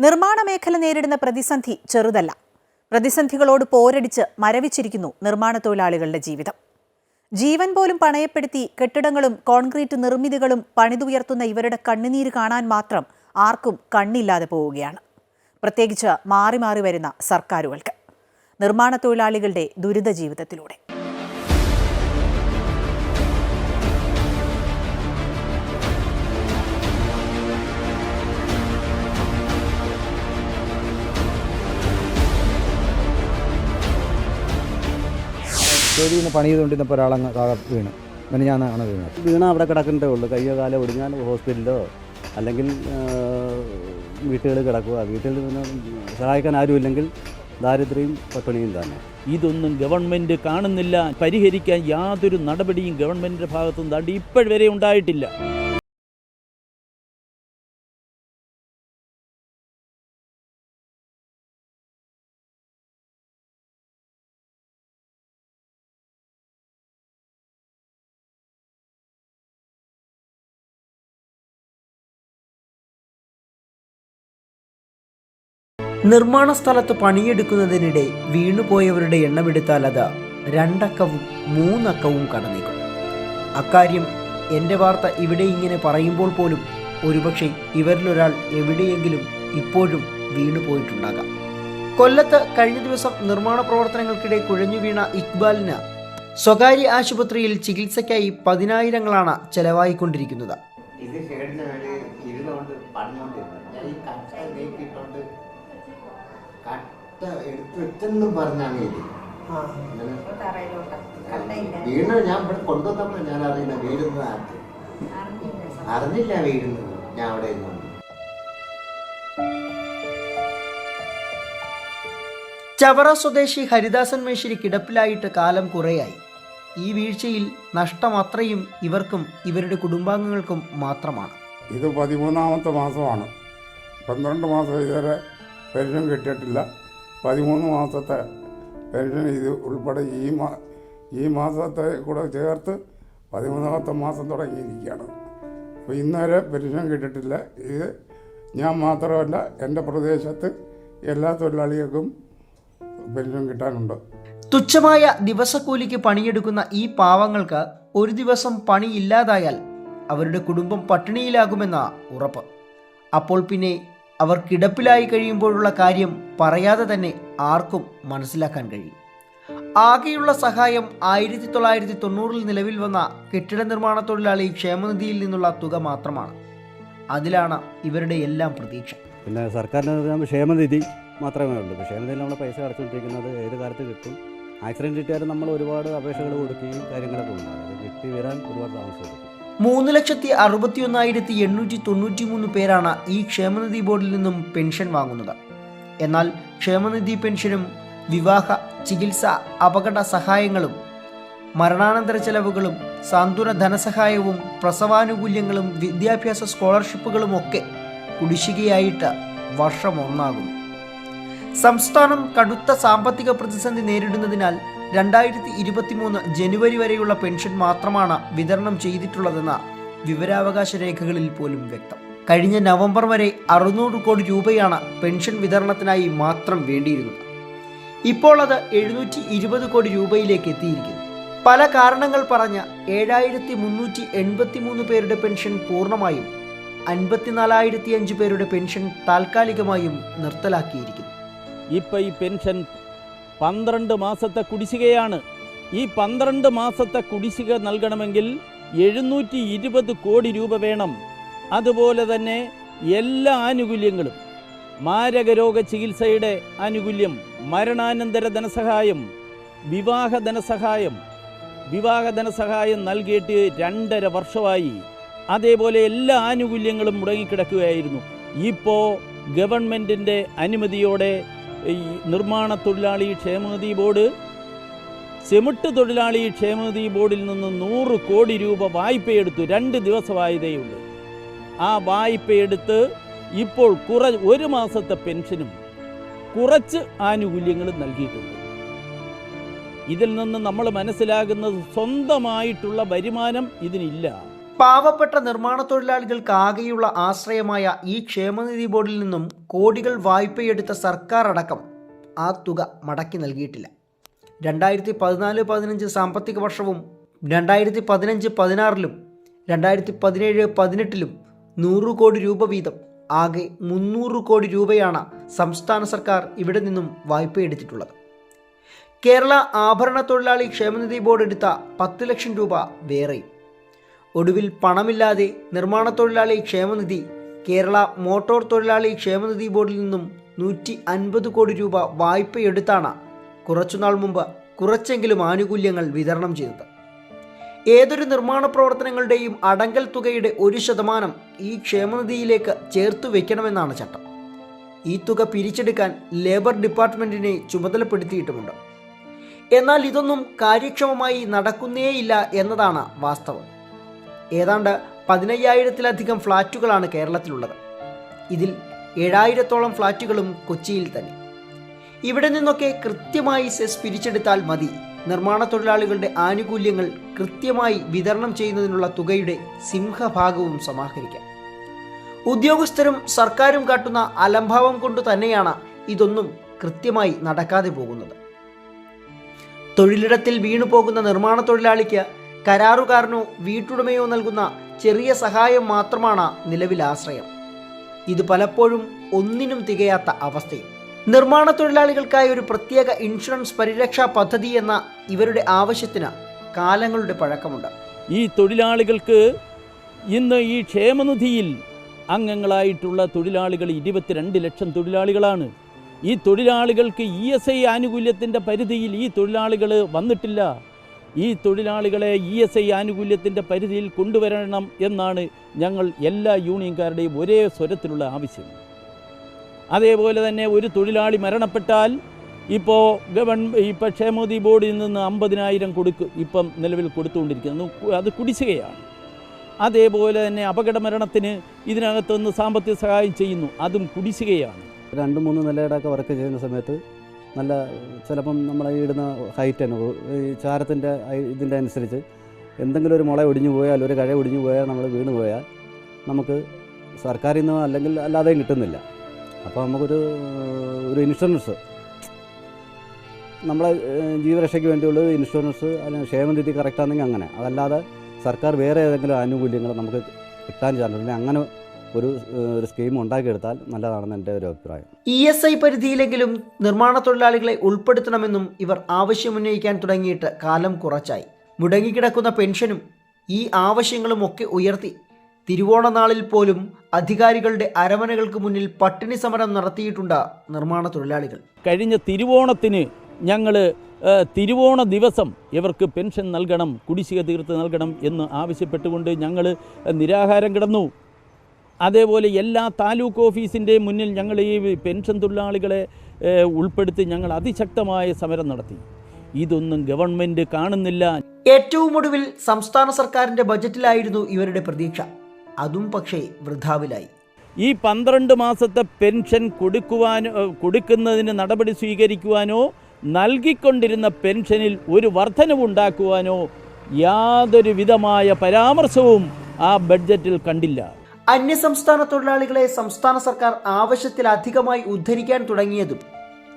നിർമ്മാണ മേഖല നേരിടുന്ന പ്രതിസന്ധി ചെറുതല്ല. പ്രതിസന്ധികളോട് പോരടിച്ച് മരവിച്ചിരിക്കുന്നു നിർമ്മാണ തൊഴിലാളികളുടെ ജീവിതം. ജീവൻ പോലും പണയപ്പെടുത്തി കെട്ടിടങ്ങളും കോൺക്രീറ്റ് നിർമ്മിതികളും പണിതുയർത്തുന്ന ഇവരുടെ കണ്ണുനീര് കാണാൻ മാത്രം ആർക്കും കണ്ണില്ലാതെ പോവുകയാണ്. പ്രത്യേകിച്ച് മാറി മാറി വരുന്ന സർക്കാരുകൾക്ക്. നിർമ്മാണ തൊഴിലാളികളുടെ ദുരിത ജീവിതത്തിലൂടെ സ്റ്റേജിൽ നിന്ന് പണി ചെയ്തുകൊണ്ടിരുന്നപ്പോൾ ഒരാളങ്ങ് താഴെ വീണ്. പിന്നെ ഞാനാണ് വീണത്. വീണ അവിടെ കിടക്കുന്നതേ ഉള്ളൂ. കയ്യോ കാലോ ഒടിഞ്ഞാൽ ഹോസ്പിറ്റലിലോ അല്ലെങ്കിൽ വീട്ടുകളിൽ കിടക്കുക. വീട്ടിൽ പിന്നെ സഹായിക്കാൻ ആരുമില്ലെങ്കിൽ ദാരിദ്ര്യം പട്ടിണിയും തന്നെ. ഇതൊന്നും ഗവൺമെന്റ് കാണുന്നില്ല. പരിഹരിക്കാൻ യാതൊരു നടപടിയും ഗവൺമെന്റിന്റെ ഭാഗത്തുനിന്ന് ദാണ്ട് വരെ ഉണ്ടായിട്ടില്ല. നിർമ്മാണ സ്ഥലത്ത് പണിയെടുക്കുന്നതിനിടെ വീണുപോയവരുടെ എണ്ണമെടുത്താൽ അത് രണ്ടക്കവും മൂന്നക്കവും കടന്നേക്കും. അക്കാര്യം എന്റെ വാർത്ത ഇവിടെ ഇങ്ങനെ പറയുമ്പോൾ പോലും ഒരുപക്ഷെ ഇവരിലൊരാൾ എവിടെയെങ്കിലും ഇപ്പോഴും വീണുപോയിട്ടുണ്ടാകാം. കൊല്ലത്ത് കഴിഞ്ഞ ദിവസം നിർമ്മാണ പ്രവർത്തനങ്ങൾക്കിടെ കുഴഞ്ഞു വീണ ഇക്ബാലിന് സ്വകാര്യ ആശുപത്രിയിൽ ചികിത്സയ്ക്കായി പതിനായിരങ്ങളാണ് ചെലവായിക്കൊണ്ടിരിക്കുന്നത്. ഇത് കട്ട എടുത്ത് വെച്ചെന്ന് പറഞ്ഞാണ് ഇത് വീണ് ഞാൻ ഇവിടെ കൊണ്ടുവന്നപ്പോൾ ഞാൻ അറിയുന്ന വീടുന്ന അറിഞ്ഞില്ല വീഴുന്നത് ഞാൻ അവിടെ ഇരുന്നുകൊണ്ട് ചവറ സ്വദേശി ഹരിദാസൻ മേശ്ശേരി കിടപ്പിലായിട്ട് കാലം കുറേയായി. ഈ വീഴ്ചയിൽ നഷ്ടം അത്രയും ഇവർക്കും ഇവരുടെ കുടുംബാംഗങ്ങൾക്കും മാത്രമാണ്. ഇത് പതിമൂന്നാമത്തെ മാസമാണ്. പന്ത്രണ്ട് മാസം ഇതുവരെ പെൻഷൻ കിട്ടിയിട്ടില്ല. പതിമൂന്ന് മാസത്തെ പെൻഷൻ ഇത് ഉൾപ്പെടെ ഈ മാ ഈ മാസത്തെ കൂടെ ചേർത്ത് പതിമൂന്നാമത്തെ മാസം തുടങ്ങിയിരിക്കുകയാണ്. അപ്പോൾ ഇന്നുവരെ പെൻഷൻ കിട്ടിയിട്ടില്ല ഇത് ഞാൻ മാത്രമല്ല എന്റെ പ്രദേശത്ത് എല്ലാ തൊഴിലാളികൾക്കും പെൻഷൻ കിട്ടാനുണ്ട്. തുച്ഛമായ ദിവസക്കൂലിക്ക് പണിയെടുക്കുന്ന ഈ പാവങ്ങൾക്ക് ഒരു ദിവസം പണിയില്ലാതായാൽ അവരുടെ കുടുംബം പട്ടിണിയിലാകുമെന്ന ഉറപ്പ്. അപ്പോൾ പിന്നെ അവർ കിടപ്പിലായി കഴിയുമ്പോഴുള്ള കാര്യം പറയാതെ തന്നെ ആർക്കും മനസ്സിലാക്കാൻ കഴിയും. ആകെയുള്ള സഹായം ആയിരത്തി തൊള്ളായിരത്തി തൊണ്ണൂറിൽ നിലവിൽ വന്ന കെട്ടിട നിർമ്മാണ തൊഴിലാളി ക്ഷേമനിധിയിൽ നിന്നുള്ള തുക മാത്രമാണ്. അതിലാണ് ഇവരുടെ എല്ലാം പ്രതീക്ഷ. പിന്നെ സർക്കാരിന് ക്ഷേമനിധി മാത്രമേ ഉള്ളൂ. ക്ഷേമനിധിയിൽ നമ്മൾ പൈസ അടച്ചുകൊണ്ടിരിക്കുന്നത് ഏത് കാലത്ത് കിട്ടും. ആക്സിഡന്റ് കിട്ടിയാലും നമ്മൾ ഒരുപാട് അപേക്ഷകൾ കൊടുക്കുകയും കാര്യങ്ങളൊക്കെ ഉണ്ടാകും അത് കിട്ടി വരാൻ ഒരുപാട് താമസം എടുക്കും. മൂന്ന് ലക്ഷത്തി അറുപത്തി ഒന്നായിരത്തി എണ്ണൂറ്റി തൊണ്ണൂറ്റി മൂന്ന് പേരാണ് ഈ ക്ഷേമനിധി ബോർഡിൽ നിന്നും പെൻഷൻ വാങ്ങുന്നത്. എന്നാൽ ക്ഷേമനിധി പെൻഷനും വിവാഹ ചികിത്സ അപകട സഹായങ്ങളും മരണാനന്തര ചെലവുകളും സാന്ത്വന ധനസഹായവും പ്രസവാനുകൂല്യങ്ങളും വിദ്യാഭ്യാസ സ്കോളർഷിപ്പുകളും ഒക്കെ കുടിശ്ശികയായിട്ട് വർഷം ഒന്നാകും സംസ്ഥാനം കടുത്ത സാമ്പത്തിക പ്രതിസന്ധി നേരിടുന്നതിനാൽ രണ്ടായിരത്തി ഇരുപത്തിമൂന്ന് ജനുവരി വരെയുള്ള പെൻഷൻ മാത്രമാണ് വിതരണം ചെയ്തിട്ടുള്ളതെന്ന വിവരാവകാശ രേഖകളിൽ പോലും വ്യക്തം. കഴിഞ്ഞ നവംബർ വരെ അറുന്നൂറ് കോടി രൂപയാണ് പെൻഷൻ വിതരണത്തിനായി മാത്രം വേണ്ടിയിരുന്നത്. ഇപ്പോൾ അത് എഴുന്നൂറ്റി ഇരുപത് കോടി രൂപയിലേക്ക് എത്തിയിരിക്കുന്നു. പല കാരണങ്ങൾ പറഞ്ഞ ഏഴായിരത്തി മുന്നൂറ്റി എൺപത്തി മൂന്ന് പേരുടെ പെൻഷൻ പൂർണമായും അൻപത്തിനാലായിരത്തി അഞ്ച് പേരുടെ പെൻഷൻ താൽക്കാലികമായും നിർത്തലാക്കിയിരിക്കുന്നു. ഇപ്പൊ ഈ പെൻഷൻ പന്ത്രണ്ട് മാസത്തെ കുടിശ്ശികയാണ്. ഈ പന്ത്രണ്ട് മാസത്തെ കുടിശ്ശിക നൽകണമെങ്കിൽ എഴുന്നൂറ്റി ഇരുപത് കോടി രൂപ വേണം. അതുപോലെ തന്നെ എല്ലാ ആനുകൂല്യങ്ങളും. മാരകരോഗ ചികിത്സയുടെ ആനുകൂല്യം മരണാനന്തര ധനസഹായം വിവാഹ ധനസഹായം. വിവാഹ ധനസഹായം നൽകിയിട്ട് രണ്ടര വർഷമായി. അതേപോലെ എല്ലാ ആനുകൂല്യങ്ങളും മുടങ്ങിക്കിടക്കുകയായിരുന്നു. ഇപ്പോൾ ഗവൺമെന്റിന്റെ അനുമതിയോടെ ഈ നിർമ്മാണ തൊഴിലാളി ക്ഷേമനിധി ബോർഡ് ചെമിട്ട് തൊഴിലാളി ക്ഷേമനിധി ബോർഡിൽ നിന്ന് നൂറ് കോടി രൂപ വായ്പയെടുത്തു. രണ്ട് ദിവസമായതേയുള്ളൂ ആ വായ്പയെടുത്ത് ഇപ്പോൾ കുറ ഒരു മാസത്തെ പെൻഷനും കുറച്ച് ആനുകൂല്യങ്ങളും നൽകിയിട്ടുണ്ട്. ഇതിൽ നിന്ന് നമ്മൾ മനസ്സിലാകുന്നത് സ്വന്തമായിട്ടുള്ള വരുമാനം ഇതിനില്ല. പാവപ്പെട്ട നിർമ്മാണ തൊഴിലാളികൾക്ക് ആകെയുള്ള ആശ്രയമായ ഈ ക്ഷേമനിധി ബോർഡിൽ നിന്നും കോടികൾ വായ്പയെടുത്ത സർക്കാർ അടക്കം ആ തുക മടക്കി നൽകിയിട്ടില്ല. രണ്ടായിരത്തി പതിനാല് പതിനഞ്ച് സാമ്പത്തിക വർഷവും രണ്ടായിരത്തി പതിനഞ്ച് പതിനാറിലും രണ്ടായിരത്തി പതിനേഴ് പതിനെട്ടിലും നൂറ് കോടി രൂപ വീതം ആകെ മുന്നൂറ് കോടി രൂപയാണ് സംസ്ഥാന സർക്കാർ ഇവിടെ നിന്നും വായ്പയെടുത്തിട്ടുള്ളത്. കേരള ആഭരണ തൊഴിലാളി ക്ഷേമനിധി ബോർഡ് എടുത്ത പത്ത് ലക്ഷം രൂപ വേറെയും. ഒടുവിൽ പണമില്ലാതെ നിർമ്മാണ തൊഴിലാളി ക്ഷേമനിധി കേരള മോട്ടോർ തൊഴിലാളി ക്ഷേമനിധി ബോർഡിൽ നിന്നും നൂറ്റി അൻപത് കോടി രൂപ വായ്പയെടുത്താണ് കുറച്ചുനാൾ മുമ്പ് കുറച്ചെങ്കിലും ആനുകൂല്യങ്ങൾ വിതരണം ചെയ്തത്. ഏതൊരു നിർമ്മാണ പ്രവർത്തനങ്ങളുടെയും അടങ്കൽ തുകയുടെ ഒരു ശതമാനം ഈ ക്ഷേമനിധിയിലേക്ക് ചേർത്തു വയ്ക്കണമെന്നാണ് ചട്ടം. ഈ തുക പിരിച്ചെടുക്കാൻ ലേബർ ഡിപ്പാർട്ട്മെന്റിനെ ചുമതലപ്പെടുത്തിയിട്ടുമുണ്ട്. എന്നാൽ ഇതൊന്നും കാര്യക്ഷമമായി നടക്കുന്നേയില്ല എന്നതാണ് വാസ്തവം. ഏതാണ്ട് പതിനയ്യായിരത്തിലധികം ഫ്ളാറ്റുകളാണ് കേരളത്തിലുള്ളത്. ഇതിൽ ഏഴായിരത്തോളം ഫ്ളാറ്റുകളും കൊച്ചിയിൽ തന്നെ. ഇവിടെ നിന്നൊക്കെ കൃത്യമായി സെസ് പിരിച്ചെടുത്താൽ മതി. നിർമ്മാണ തൊഴിലാളികളുടെ ആനുകൂല്യങ്ങൾ കൃത്യമായി വിതരണം ചെയ്യുന്നതിനുള്ള തുകയുടെ സിംഹഭാഗവും സമാഹരിക്കാം. ഉദ്യോഗസ്ഥരും സർക്കാരും കാട്ടുന്ന അലംഭാവം കൊണ്ട് തന്നെയാണ് ഇതൊന്നും കൃത്യമായി നടക്കാതെ പോകുന്നത്. തൊഴിലിടത്തിൽ വീണുപോകുന്ന നിർമ്മാണ തൊഴിലാളിക്ക് കരാറുകാരനോ വീട്ടുടമയോ നൽകുന്ന ചെറിയ സഹായം മാത്രമാണ് നിലവിൽ ആശ്രയം. ഇത് പലപ്പോഴും ഒന്നിനും തികയാത്ത അവസ്ഥയും. നിർമ്മാണ തൊഴിലാളികൾക്കായി ഒരു പ്രത്യേക ഇൻഷുറൻസ് പരിരക്ഷാ പദ്ധതി എന്ന ഇവരുടെ ആവശ്യത്തിന് കാലങ്ങളുടെ പഴക്കമുണ്ട്. ഈ തൊഴിലാളികൾക്ക് ഇന്ന് ഈ ക്ഷേമനിധിയിൽ അംഗങ്ങളായിട്ടുള്ള തൊഴിലാളികൾ ഇരുപത്തിരണ്ട് ലക്ഷം തൊഴിലാളികളാണ്. ഈ തൊഴിലാളികൾക്ക് ഇ എസ് ഐ ആനുകൂല്യത്തിന്റെ പരിധിയിൽ ഈ തൊഴിലാളികൾ വന്നിട്ടില്ല. ഈ തൊഴിലാളികളെ ഇ എസ് ഐ ആനുകൂല്യത്തിന്റെ പരിധിയിൽ കൊണ്ടുവരണം എന്നാണ് ഞങ്ങൾ എല്ലാ യൂണിയൻകാരുടെയും ഒരേ സ്വരത്തിലുള്ള ആവശ്യം. അതേപോലെ തന്നെ ഒരു തൊഴിലാളി മരണപ്പെട്ടാൽ ഇപ്പോൾ ഗവൺ ഇപ്പോൾ മോദി ബോർഡിൽ നിന്ന് അമ്പതിനായിരം കൊടുക്കും ഇപ്പം നിലവിൽ കൊടുത്തുകൊണ്ടിരിക്കുന്നു. അത് കുടിശ്ശികയാണ്. അതേപോലെ തന്നെ അപകട മരണത്തിന് ഇതിനകത്തുനിന്ന് സാമ്പത്തിക സഹായം ചെയ്യുന്നു. അതും കുടിശ്ശികയാണ്. രണ്ട് മൂന്ന് നിലയുടെയൊക്കെ വർക്ക് ചെയ്യുന്ന സമയത്ത് നല്ല ചിലപ്പം നമ്മൾ ഇടുന്ന ഹൈറ്റ് തന്നെ. ഈ ചാരത്തിന്റെ ഇതിന്റെ അനുസരിച്ച് എന്തെങ്കിലും ഒരു മുള ഒടിഞ്ഞു പോയാൽ ഒരു കഴ ഒടിഞ്ഞു പോയാൽ നമ്മൾ വീണ് പോയാൽ നമുക്ക് സർക്കാരിൽ നിന്ന് അല്ലെങ്കിൽ അല്ലാതെയും കിട്ടുന്നില്ല. അപ്പോൾ നമുക്കൊരു ഒരു ഇൻഷുറൻസ് നമ്മളെ ജീവരക്ഷയ്ക്ക് വേണ്ടിയുള്ള ഇൻഷുറൻസ് അല്ലെങ്കിൽ ക്ഷേമനിധി കറക്റ്റാണെങ്കിൽ അങ്ങനെ. അതല്ലാതെ സർക്കാർ വേറെ ഏതെങ്കിലും ആനുകൂല്യങ്ങൾ നമുക്ക് കിട്ടാൻ ചാൻസ് അങ്ങനെ ഒരു ഒരു സ്കീം ഉണ്ടാക്കിയെടുത്താൽ നല്ലതാണെന്ന് എന്റെ ഒരു അഭിപ്രായം. ഇ എസ് ഐ പരിധിയിലെങ്കിലും നിർമ്മാണ തൊഴിലാളികളെ ഉൾപ്പെടുത്തണമെന്നും ഇവർ ആവശ്യമുന്നയിക്കാൻ തുടങ്ങിയിട്ട് കാലം കുറച്ചായി. മുടങ്ങിക്കിടക്കുന്ന പെൻഷനും ഈ ആവശ്യങ്ങളും ഒക്കെ ഉയർത്തി തിരുവോണനാളിൽ പോലും അധികാരികളുടെ അരമനകൾക്ക് മുന്നിൽ പട്ടിണി സമരം നടത്തിയിട്ടുണ്ട് നിർമ്മാണ തൊഴിലാളികൾ കഴിഞ്ഞ തിരുവോണത്തിന് ഞങ്ങൾ തിരുവോണ ദിവസം ഇവർക്ക് പെൻഷൻ നൽകണം കുടിശ്ശിക തീർത്ത് നൽകണം എന്ന് ആവശ്യപ്പെട്ടുകൊണ്ട് ഞങ്ങൾ നിരാഹാരം കിടന്നു. അതേപോലെ എല്ലാ താലൂക്ക് ഓഫീസിന്റെ മുന്നിൽ ഞങ്ങൾ ഈ പെൻഷൻ തൊഴിലാളികളെ ഉൾപ്പെടുത്തി ഞങ്ങൾ അതിശക്തമായ സമരം നടത്തി. ഇതൊന്നും ഗവൺമെന്റ് കാണുന്നില്ല. ഏറ്റവും ഒടുവിൽ സംസ്ഥാന സർക്കാരിന്റെ ബജറ്റിലായിരുന്നു ഇവരുടെ പ്രതീക്ഷ. അതും പക്ഷേ വൃഥാവിലായി. ഈ പന്ത്രണ്ട് മാസത്തെ പെൻഷൻ കൊടുക്കുവാനോ കൊടുക്കുന്നതിന് നടപടി സ്വീകരിക്കുവാനോ നൽകിക്കൊണ്ടിരുന്ന പെൻഷനിൽ ഒരു വർധനവുണ്ടാക്കുവാനോ യാതൊരു വിധമായ പരാമർശവും ആ ബഡ്ജറ്റിൽ കണ്ടില്ല. അന്യസംസ്ഥാന തൊഴിലാളികളെ സംസ്ഥാന സർക്കാർ ആവശ്യത്തിലധികമായി ഉദ്ധരിക്കാൻ തുടങ്ങിയതും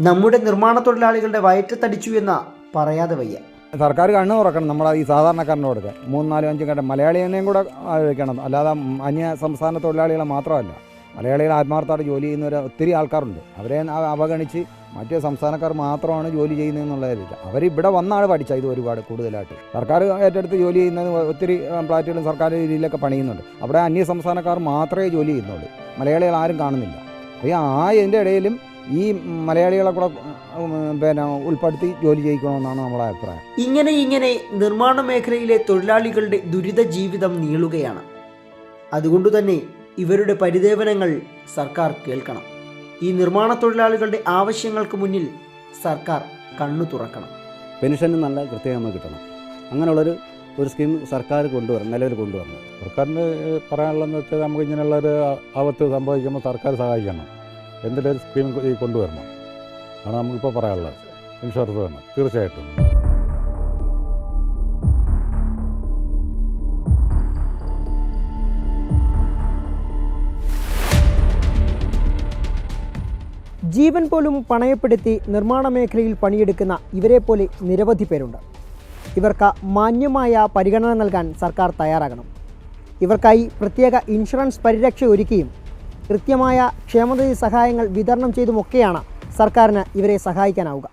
നമ്മുടെ നിർമ്മാണ തൊഴിലാളികളുടെ വയറ്റത്തടിച്ചു എന്ന പറയാതെ വയ്യ. സർക്കാർ കണ്ണു തുറക്കണം. നമ്മൾ ഈ സാധാരണക്കാരന്റെ കൊടുക്കുക. മൂന്ന് നാലും അഞ്ചും കണ്ട മലയാളിയെയും കൂടെ ആലോചിക്കണം. അല്ലാതെ അന്യ സംസ്ഥാന തൊഴിലാളികളെ മാത്രമല്ല. മലയാളികൾ ആത്മാർത്ഥമായിട്ട് ജോലി ചെയ്യുന്നവർ ഒത്തിരി ആൾക്കാരുണ്ട്. അവരെ അവഗണിച്ച് മറ്റു സംസ്ഥാനക്കാർ മാത്രമാണ് ജോലി ചെയ്യുന്നതെന്നുള്ളതില്ല അവർ ഇവിടെ വന്നാണ് പഠിച്ചത് ഇത് ഒരുപാട് കൂടുതലായിട്ട്. സർക്കാർ ഏറ്റെടുത്ത് ജോലി ചെയ്യുന്നത് ഒത്തിരി ഫ്ലാറ്റുകളും സർക്കാർ രീതിയിലൊക്കെ പണിയുന്നുണ്ട്. അവിടെ അന്യ സംസ്ഥാനക്കാർ മാത്രമേ ജോലി ചെയ്യുന്നുള്ളൂ. മലയാളികൾ ആരും കാണുന്നില്ല. അപ്പോൾ ആ ഇതിന്റെ ഇടയിലും ഈ മലയാളികളെ കൂടെ പിന്നെ ഉൾപ്പെടുത്തി ജോലി ചെയ്യിക്കണമെന്നാണ് നമ്മുടെ അഭിപ്രായം. ഇങ്ങനെ ഇങ്ങനെ നിർമ്മാണ മേഖലയിലെ തൊഴിലാളികളുടെ ദുരിത ജീവിതം നീളുകയാണ്. അതുകൊണ്ട് തന്നെ ഇവരുടെ പരിദേവനങ്ങൾ സർക്കാർ കേൾക്കണം. ഈ നിർമ്മാണ തൊഴിലാളികളുടെ ആവശ്യങ്ങൾക്ക് മുന്നിൽ സർക്കാർ കണ്ണു തുറക്കണം. പെൻഷന് നല്ല കൃത്യമായി കിട്ടണം. അങ്ങനെയുള്ളൊരു ഒരു സ്കീം സർക്കാർ കൊണ്ടുവരണം നിലവിൽ കൊണ്ടുവരണം. സർക്കാരിന് പറയാനുള്ളതെന്ന് വെച്ചാൽ നമുക്ക് ഇങ്ങനെയുള്ള ഒരു ആപത്ത് സംഭവിക്കുമ്പോൾ സർക്കാർ സഹായിക്കണം. എന്തെങ്കിലും ഒരു സ്കീം ഈ കൊണ്ടുവരണം. ആണ് നമുക്കിപ്പോൾ പറയാനുള്ളത്. ഇൻഷുറൻസ് വേണം തീർച്ചയായിട്ടും. ജീവൻ പോലും പണയപ്പെടുത്തി നിർമ്മാണ മേഖലയിൽ പണിയെടുക്കുന്ന ഇവരെ പോലെ നിരവധി പേരുണ്ട്. ഇവർക്ക് മാന്യമായ പരിഗണന നൽകാൻ സർക്കാർ തയ്യാറാകണം. ഇവർക്കായി പ്രത്യേക ഇൻഷുറൻസ് പരിരക്ഷ ഒരുക്കിയും കൃത്യമായ ക്ഷേമനിധി സഹായങ്ങൾ വിതരണം ചെയ്തുമൊക്കെയാണ് സർക്കാരിന് ഇവരെ സഹായിക്കാനാവുക.